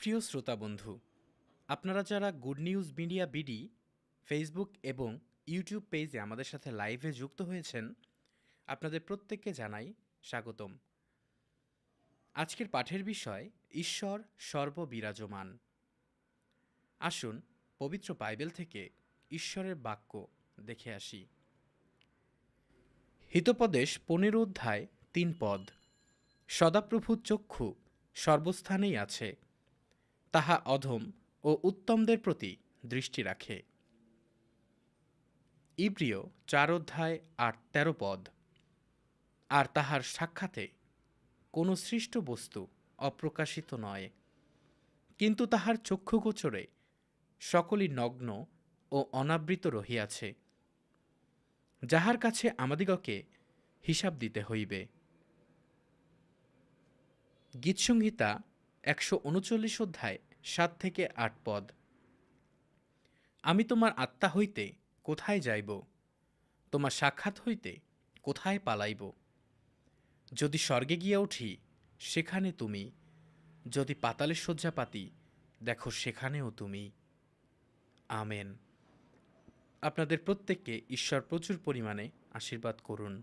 প্রিয় শ্রোতা বন্ধু, আপনারা যারা good news media BD, Facebook এবং ইউটিউব পেজে আমাদের সাথে লাইভে যুক্ত হয়েছেন, আপনাদের প্রত্যেককে জানাই স্বাগতম। আজকের পাঠের বিষয়, ঈশ্বর সর্ববিরাজমান। আসুন, পবিত্র বাইবেল থেকে ঈশ্বরের বাক্য দেখে আসি। হিতোপদেশ পনেরো অধ্যায় তিন পদ, সদাপ্রভু চক্ষু সর্বস্থানেই আছে। তাহা অধম ও উত্তমদের প্রতি দৃষ্টি রাখে। ইব্রিয় চার অধ্যায় আট তেরো পদ। আর তাহার সাক্ষাতে কোনো সৃষ্ট বস্তু অপ্রকাশিত নয়, কিন্তু তাহার চক্ষুগোচরে সকলই নগ্ন ও অনাবৃত রহিয়াছে, যাহার কাছে আমাদিগকে হিসাব দিতে হইবে। গীতসংহিতা একশো উনচল্লিশ অধ্যায়, সাত থেকে আট পদ। আমি তোমার আত্মা হইতে কোথায় যাইব? তোমার সাক্ষাৎ হইতে কোথায় পালাইব? যদি স্বর্গে গিয়া উঠি, সেখানে তুমি। যদি পাতালে শয্যা পাতি, দেখো সেখানেও তুমি। আমেন। আপনাদের প্রত্যেককে ঈশ্বর প্রচুর পরিমাণে আশীর্বাদ করুন।